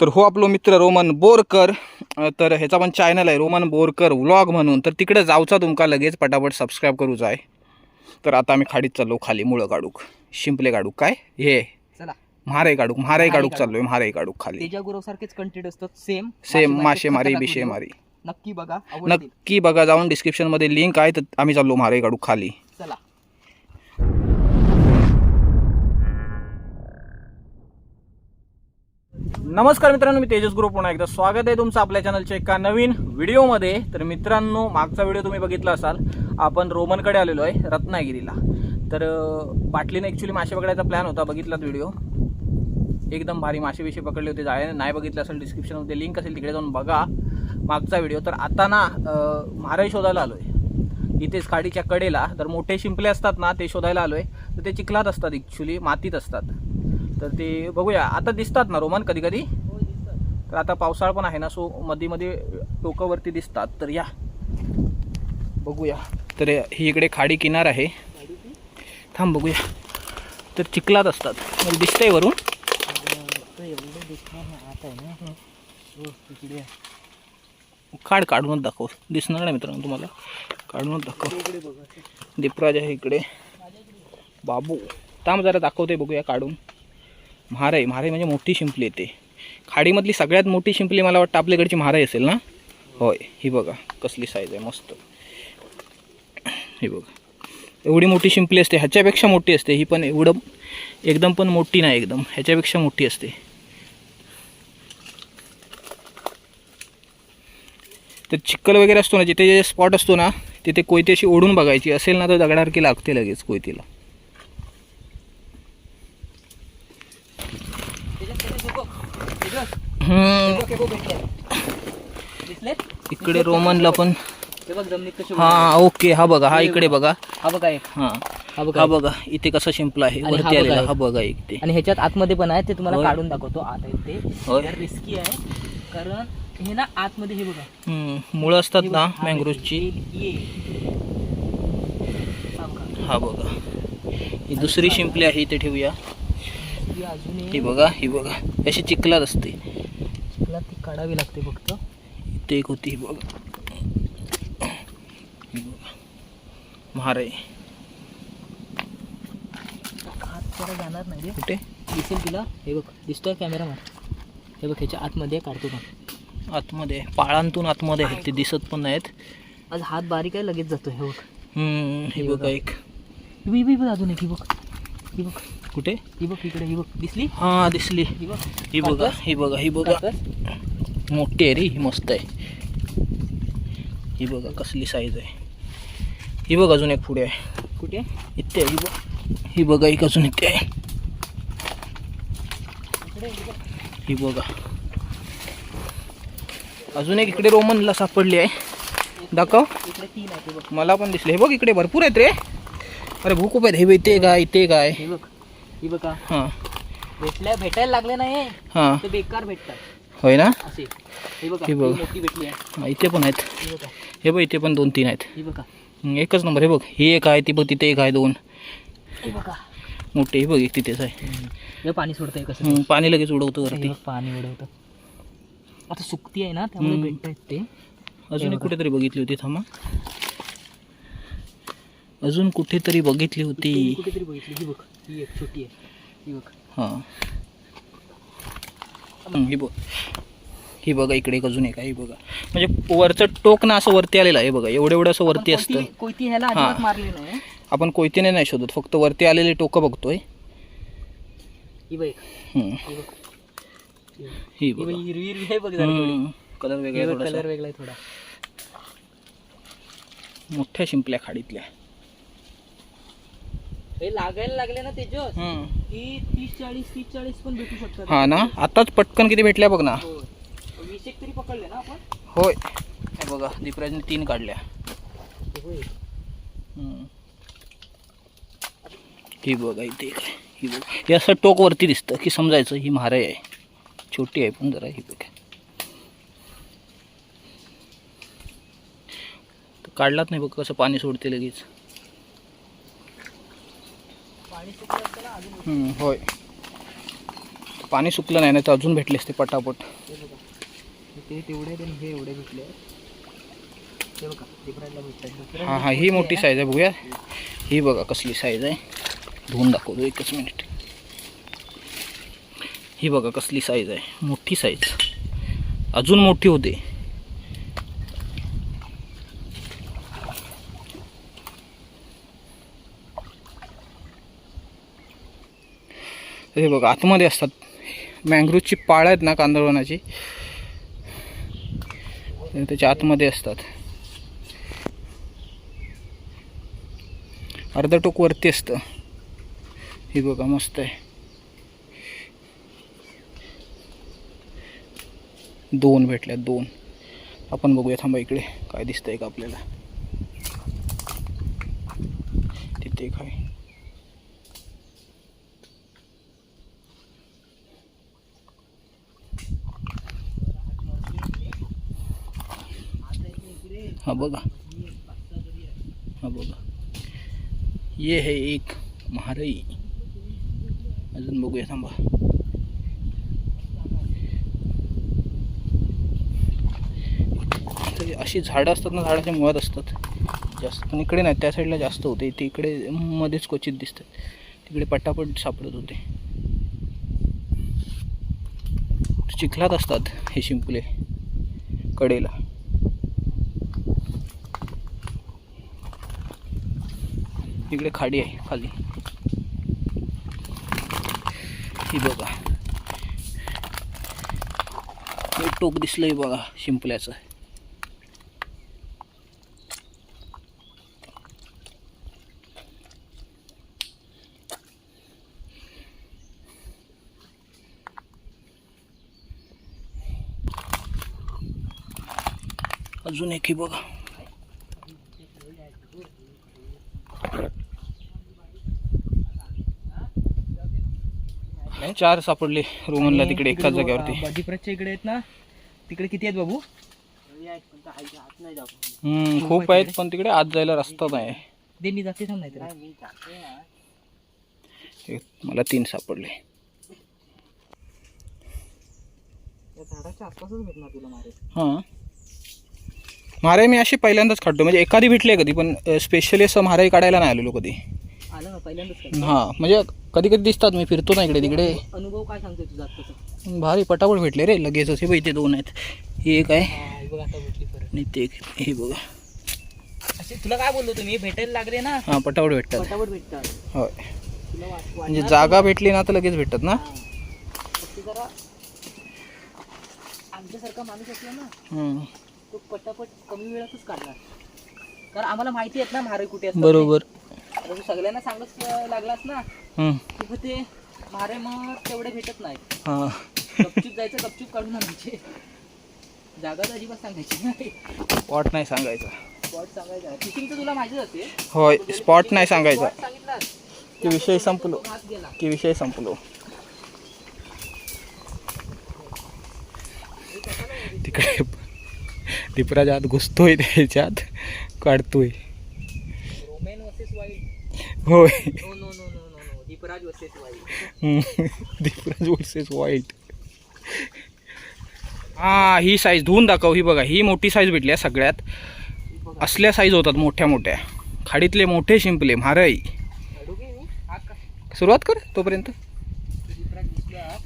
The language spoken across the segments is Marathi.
तर हो आपलो मित्र रोमन बोरकर तर ह्याचा पण चॅनल आहे रोमन बोरकर व्लॉग म्हणून. तर तिकडे जाऊचा तुमका लगेच पटापट सबस्क्राईब करूचा आहे तर आता आम्ही खाडीत चाललो खाली मुळं काढूक शिंपले काढूक काय? हे. म्हारे काढूक म्हारे काढूक. चाललोय म्हारे काढूक खाली. सारखेच कंटेंट असतात सेम सेम मासेमारी बिशेमारी नक्की बघा नक्की बघा जाऊन डिस्क्रिप्शनमध्ये लिंक आहे तर आम्ही चाललो म्हारे काढूक खाली. चला. नमस्कार मित्रांनो मी तेजस ग्रुप पुन्हा एकदा स्वागत आहे तुमचं आपल्या चॅनलच्या एका नवीन व्हिडिओमध्ये तर मित्रांनो मागचा व्हिडिओ तुम्ही बघितला असाल. आपण रोमनकडे आलेलो आहे रत्नागिरीला. तर अं, बाटलीने ॲक्च्युली मासे पकडायचा प्लॅन होता बघितलात व्हिडिओ एकदम भारी मासे पकडले होते जाळे नाही बघितलं असेल डिस्क्रिप्शनमध्ये लिंक असेल तिकडे जाऊन बघा. मागचा व्हिडिओ तर आता ना अं, शोधायला आलो आहे इथेच खाडीच्या कडेला तर मोठे शिंपले असतात ना ते शोधायला आलो आहे तर ते चिखलात असतात ॲक्च्युली मातीत असतात. तर ते बघूया. आता दिसतात ना रोमन कधी कधी तर आता पावसाळा पण आहे ना सो मध्ये मध्ये टोकावरती दिसतात. तर या. बघूया. तर ही इकडे खाडी किनार आहे. थांब बघूया. तर चिखलात असतात. म्हणजे दिसतंय वरून. काढ काढूनच दाखव. दिसणार नाही मित्रांनो तुम्हाला. काढूनच दाखव. दीपराज आहे इकडे. बाबू. थांब जरा दाखवते बघूया काढून. म्हारे म्हारे म्हणजे मोठी शिंपली येते खाडीमधली सगळ्यात मोठी शिंपली मला वाटतं आपल्याकडची म्हारे असेल ना? होय ही बघा कसली साईज आहे मस्त. ही बघा. एवढी मोठी शिंपली असते ह्याच्यापेक्षा मोठी असते ही पण एवढं एकदम पण मोठी नाही एकदम. ह्याच्यापेक्षा मोठी असते. तर चिक्कल वगैरे असतो ना जिथे जे स्पॉट असतो ना तिथे कोयती अशी ओढून बघायची. असेल ना तर दगडारकी लागते लगेच कोयतीला तेजस, तेजस, हे बघ. तेजस, हम्म, हे बघ, हे बघ, भेटले. दिसले इकडे रोमनला पण हे ओके हा बघा हा इकडे बघा. हा बघा एक. हा. हा बघा हा. बघा इथे कसा शिंपला आहे. आणि हा वरती बघा आलेला एक. हा बघा एक ते. आणि ह्याच्यात आतमध्ये पण आहे ते तुम्हाला होय. काढून दाखवतो. आत ते. होय. रिस्की आहे. कारण हे ना आतमध्ये हे बघा. हम्म, मुळं असतात हे ना बघा, हा मँग्रोजची हे- ये. हा बघा. हा दुसरी शिंपली आहे इथे ठेवूया. अजून ही बघा ही बघा. अशी चिखलात असते. तुला ती काढावी लागते फक्त. इथे एक होती ही बघा. म्हारे आत जरा जाणार नाही कुठे? दिसेल तुला. हे बघ दिसतोय कॅमेरा हे बघ ह्याच्या आतमध्ये काढतो पण आतमध्ये. पाळांतून आतमध्ये आहेत ते दिसत पण नाहीत. आज हात बारीक आहे लगेच जातो हे बघ. हम्म, हे बघा. एक. बघ अजून एक ही बघ. ही बघ. कुठे? ही बघ इकडे ही बघ. दिसली? हा दिसली. ही बघ. बघा काढतोस? ही बघा ही बघा. मोठी आहे रे ही मस्त आहे. ही बघा कसली साईज आहे. ही बघ अजून एक पुढे आहे. कुठे? इथे आहे, ही बघ. ही बघा एक अजून इथे आहे. ही बघ. अजून एक इकडे रोमनला सापडली आहे. दाखव. मला पण दिसले. हे बघ इकडे भरपूर आहेत रे. अरे भूक खूप आहेत. हे इथे काय इथे काय हे बघ. ही बघा. हां. भेटल्या भेटायला लागले नाही हां. ते बेकार भेटतात. होय ना? असे. हे बघा हे बघ. मोठी भेटली आहे इथे पण आहेत. ही बघा. इथे पण दोन तीन आहेत. ही बघा. एकच नंबर हे बघ. ही एक आहे ती बघ तिथे एक आहे दोन. ही बघा. मोठे हे बघ एक तिथेच आहे. हे पाणी सोडतंय कसं? पाणी लगेच उडवतो वरती. पाणी उडवतं. आता सुकती आहे ना त्यामुळे. भेटतायत ते. अजून. कुठेतरी बघितली होती थांबा. अजून कुठेतरी बघितली होती. ती कुठेतरी बघितली. ही बघ ही एक छोटी आहे. ही बघ. हां. हं, ही बघ. ही बघा इकडे एक अजून एक आहे ही बघा. म्हणजे वरचं टोक ना असं वरती आलेलं आहे बघा. एवढं एवढं असं वरती असतं. कोयती- कोयती ह्याला. अजिबात मारली नाही आपण कोयतीने नाही शोधत फक्त वरती आलेले टोकं बघतोय. ही बघ हं, बघ. ही बघ, बघा. हिरवी हिरवी आहे बघ कलर वेगळा. कलर वेगळा आहे थोडा. मोठ्या शिंपल्या खाडीतल्या. हे लागायला लागले ना तेजस हं. की तीस चाळीस तीस चाळीस पण भेटू शकतात हा ना आताच पटकन किती भेटल्या बघ ना हो. वीस एक तरी पकडले ना आपण होय हे बघा दीपराजने तीन काढल्या. हम्म. ही बघा इथे एक आहे. ही बघ हे असं टोक वरती दिसतं की समजायचं ही म्हारे आहे छोटी आहे पण जरा ही बघा तर काढलाच नाही बघ कसं पाणी सोडते लगेच पाणी सुकलं असतं ना अजून हम्म, होय. पाणी सुकलं नाही ना तर अजून भेटले असते पटापट. हे ते तेवढे हे एवढे भेटले हां हां ही मोठी साईज आहे बघूया. ही बघा कसली साईज आहे. धुवून दाखवतो एकच मिनिट ही बघा कसली साईज आहे. मोठी साईज अजून मोठी होते. हे बघा आतमध्ये असतात. मँग्रोवची पाळ आहेत ना कांदळवनाची? त्याच्या आतमध्ये असतात. अर्धा टोक वरती असतं. हे बघा मस्त आहे. दोन भेटल्या दोन. आपण बघूया थांबा इकडे. काय दिसतंय का आपल्याला? तिथे काय? हा बघा. हा बघा. ये है एक महारई. अजून बघूया थांबा. अशी झाडं असतात ना झाडाच्या मुळात असतात. जास्त पण इकडे नाही त्या साईडला जास्त होते. ते इकडे मध्येच क्वचित दिसतात. तिकडे पटापट सापडत होते. चिखलात असतात हे शिंपले कडेला. इकडे खाडी आहे खाली. ही बघा. हे टोक दिसलंय बघा शिंपल्याचं. अजून एक ही बघा. चार सापडले रोमनला तिकडे एकाच जागेवरती. इकडे आहेत ना तिकडे किती आहेत बाबू? हम्म, खूप आहेत पण तिकडे आत जायला रस्ता नाही. ते मी जाते थांब नाही ते मला तीन सापडले. हां. मारे मी अशी पहिल्यांदाच काढतो म्हणजे एखादी भेटली कधी पण स्पेशली असं माराई काढायला नाही आलेलो कधी. आलं ना पहिल्यांदाच काय? हां म्हणजे कधी कधी दिसतात मी फिरतो ना इकडे तिकडे. अनुभव काय सांगतोय तुझा आत्ताचा भारी पटापट भेटले रे लगेच असे बघ इथे दोन आहेत. ही एक आहे. हा, हे बघ आता भेटली परत. आणि ते एक हे बघा. असे तुला काय बोललो तुम्ही भेटायला लागले ना. हां पटापट भेटतात. पटापट भेटतात. होय. तुला वाट- म्हणजे वाटणार जागा भेटली ना तर लगेच भेटतात ना? हा. फक्त जरा आमच्यासारखा माणूस असला ना हम्म. तो पटापट कमी वेळातच काढणार. कारण आम्हाला माहिती आहेत ना मारे कुठे असतात बरोबर. ते. आता तू सगळ्यांना सांगत लागलास ना. की मग ते मारे मग तेवढे भेटत नाही हां. गपचूप जायचं गपचूप काढून आणायचे. जागा तर अजिबात सांगायची नाही. स्पॉट नाही सांगायचा. स्पॉट सांगायचा फिशिंग तुला माहितीच असते. होय स्पॉट नाही सांगायचा. सांगितलास. की विषय संपलो. तो हात गेला. की विषय संपलो. तिकडे दीपराज आत घुसतोय त्याच्यात. काढतोय. रोमॅन वर्सेस वाईल्ड होय. No no no no no no Deepraj versus hmm. Deepraj versus वाईट हा ही साईज धुवून दाखव. ही बघा ही मोठी साईज भेटली आहे सगळ्यात. असल्या साईज होतात मोठ्या मोठ्या. खाडीतले मोठे शिंपले म्हारई? सुरुवात कर तोपर्यंत दीपराज दिसला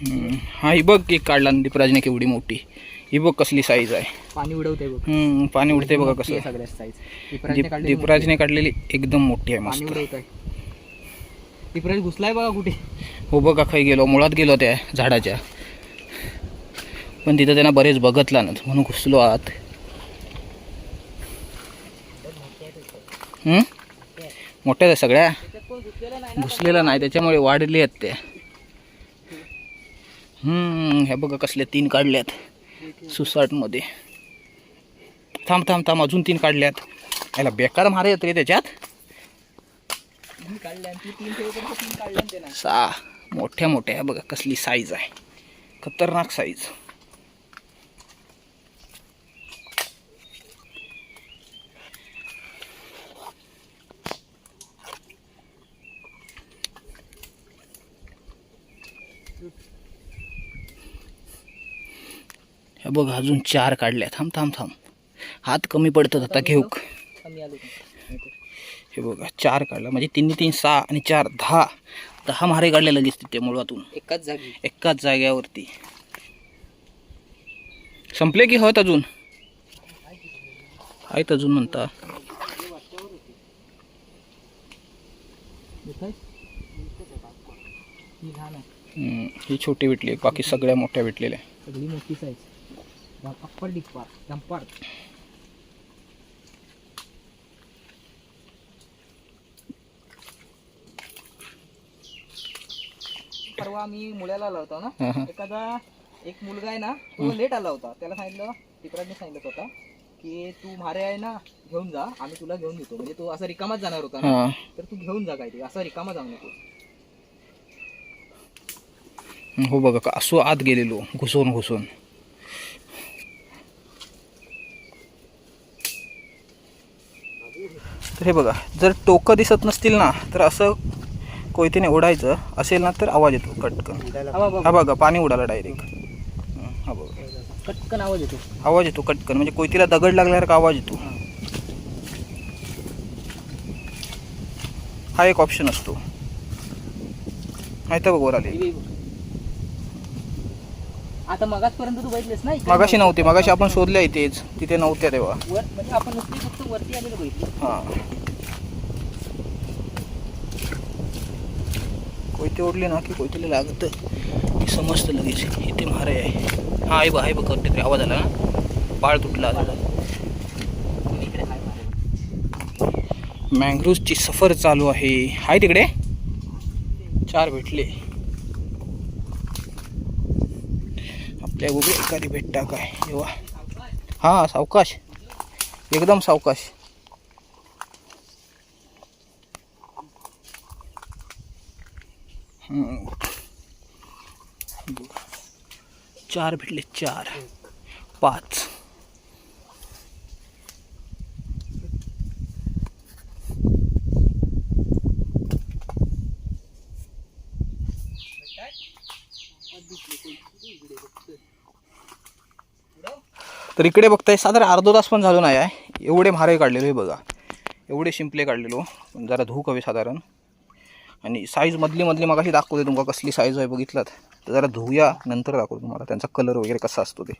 ही. हा बघ एक काढला दीपराजने केवढी मोठी. ही बघ कसली साईज आहे. पाणी उडवते बघ. हम्म, पाणी उडते बघा कसं. सगळ्यात साईज दीप दीपराजने काढलेली एकदम मोठी आहे मस्त. दीपराज घुसलाय बघा कुठे. हो बघा खाई गेलो. मुळात गेलो त्या झाडाच्या. पण तिथं त्यांना बरेच बघतला ना म्हणून घुसलो आत? मोठ्या सगळ्या. त्याच्यात कोण घुसलेला नाही त्याच्यामुळे वाढले आहेत त्या. ह्या बघा कसल्या तीन काढल्यात. सुसाटमध्ये. थांब थांब थांब अजून तीन काढल्यात. याला बेकार मारे येत रे त्याच्यात. सहा सा मोठ्या मोठ्या ह्या बघा कसली साईज आहे. खतरनाक साईज हे बघ अजून चार काढल्या थांब थांब थांब. हात कमी पडतात आता घेऊ हे बघा चार काढला. म्हणजे तीन तीन सहा आणि चार दहा. दहा मारे काढले लगेच तिथे मुळातून एकाच जागी. एकाच जाग्यावरती. संपले की हवत अजून? आहेत अजून म्हणता. ही ही छोटी भेटली बाकी सगळ्या मोठ्या भेटलेल्या. सगळी मोठी साईज अप्पर डिप्पर डंपर परवा आम्ही मुळ्याला आला होता ना. एखादा एक मुलगा आहे ना तो लेट आला होता. त्याला सांगितलं टिपरांनी सांगितलं होता की तू मारे आहे ना घेऊन जा आम्ही तुला घेऊन येतो. म्हणजे तो असा रिकामाच जाणार होता ना? तर तू घेऊन जा काय ते असा रिकामा जाऊ नको. हो बघा का असो आत गेलेलो घुसवून घुसवून तर हे बघा जर टोकं दिसत नसतील ना तर असं कोयतीने ओढायचं असेल ना तर आवाज येतो कटकन हा बघा. पाणी उडाला डायरेक्ट हा बघा. कटकन आवाज येतो. आवाज येतो कटकन म्हणजे कोयतीला दगड लागल्यासारखा आवाज येतो? हा. एक ऑप्शन असतो. माहिती बघ वर आले. आता मगाचपर्यंत तू बघितलेस ना इकडे मगाशी नव्हते. मगाशी आपण शोधल्या इथेच तिथे नव्हत्या तेव्हा. वर म्हणजे आपण नुसती फक्त वरती आलेलं बघितली. हा. कोयते ओढली ना की कोयतेला लागत. की समजतं लगेच. इथे मारे आहे. हा आहे बघ आहे बघ करते तरी आवाज आला ना. पाळ तुटला आता. इकडे हाय मारे मँग्रोव्हची सफर चालू आहे. हाय तिकडे. चार भेटले. आपल्या उभे एखादी हा सावकाश। एकदम सावकाश। हम्म. चार भेटले चार। पाच। तर इकडे बघताय साधारण अर्धा तास पण झालो नाही आहे. एवढे म्हारे काढलेलो हे बघा. एवढे शिंपले काढलेलो. पण जरा धूक हवे साधारण. आणि साईज मधली मधली मगाशी दाखवते तुम्हाला कसली साईज आहे बघितलात. तर जरा धुया नंतर दाखवतो तुम्हाला त्यांचा कलर वगैरे कसा असतो ते.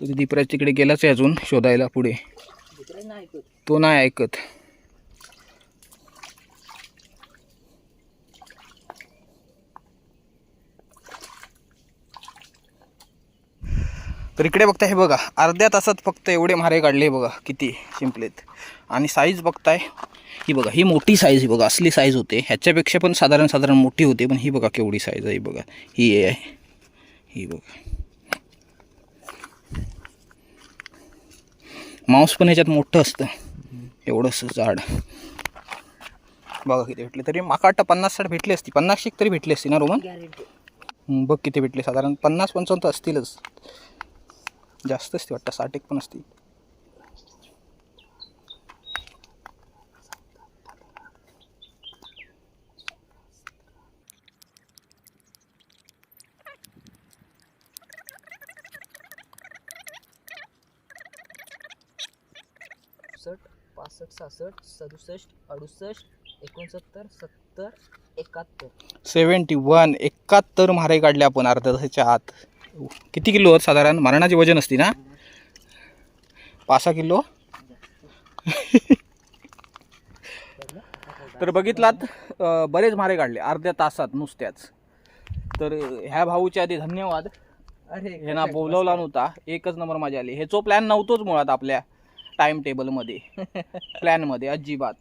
तर दीपराज तिकडे गेलाच आहे अजून शोधायला पुढे. तो नाही ऐकत. तर इकडे बघताय हे बघा अर्ध्या तासात फक्त एवढे मारे काढले बघा किती शिंपलेत. आणि साईज बघताय ही बघा ही मोठी साईज ही बघा असली साईज होते. ह्याच्यापेक्षा पण साधारण साधारण मोठी होते पण ही बघा केवढी साईज आहे बघा. ही आहे. ही बघा. मांस पण ह्याच्यात मोठं असतं. एवढंसं झाड. बघा किती भेटले. तरी माका वाटतं पन्नास साठ भेटली असती. पन्नास शिक तरी भेटली असती ना रोमन? बघ किती भेटले. साधारण पन्नास पंचावन्न तर असतीलच. जास्त असते वाटतं साठ एक पण सहासष्ट पासष्ट सहासष्ट सदुसष्ट अडुसष्ट एकोणसत्तर सत्तर एकाहत्तर. सेवन्टी वन एकाहत्तर मारे काढले आपण अर्ध्या तासाच्या आत. किती किलो आहेत साधारण? मरणाची वजन असते ना पाच सहा किलो. तर बघितलात बरेच मारे काढले अर्ध्या तासात नुसत्याच. तर ह्या भाऊच्या आधी धन्यवाद. अरे हे ना बोलवला नव्हता एकच नंबर माझी आली. ह्याचो प्लॅन नव्हतोच मुळात आपल्या टाइम टेबलमध्ये प्लॅनमध्ये अजिबात.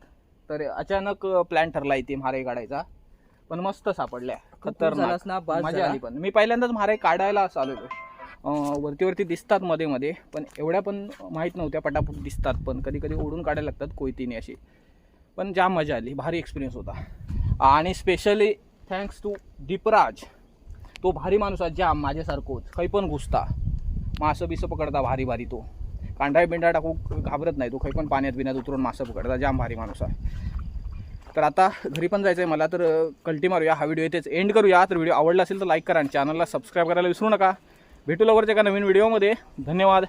तर अचानक प्लॅन ठरला इथे म्हारे काढायचा. पण मस्त सापडल्या. झालास ना, मजा. आली पण. मी पहिल्यांदाच म्हारे काढायला अं, वरती वरती दिसतात मध्ये मध्ये पण एवढ्या पण माहीत नव्हत्या पटापट दिसतात पण कधी कधी ओढून काढायला लागतात कोयतीने अशी. पण जाम मजा आली भारी एक्सपिरियन्स होता. आणि स्पेशली थँक्स टू दीपराज तो भारी माणूस आहे जाम माझ्यासारखोच. खै पण घुसता. मासं बिसं पकडता भारी भारी तो. कांडा बिंडा टाकू घाबरत नाही तो खै पण पाण्यात बिण्यात उतरून मासं पकडता जाम भारी माणूस आहे. तर आता घरी पण जायचं आहे मला तर कल्टी मारूया हा व्हिडिओ. येतेच एंड करूया. तर व्हिडिओ आवडला असेल तर लाईक करा आणि चॅनलला सबस्क्राईब करायला विसरू नका. भेटू लवकरच एका नवीन व्हिडिओमध्ये धन्यवाद.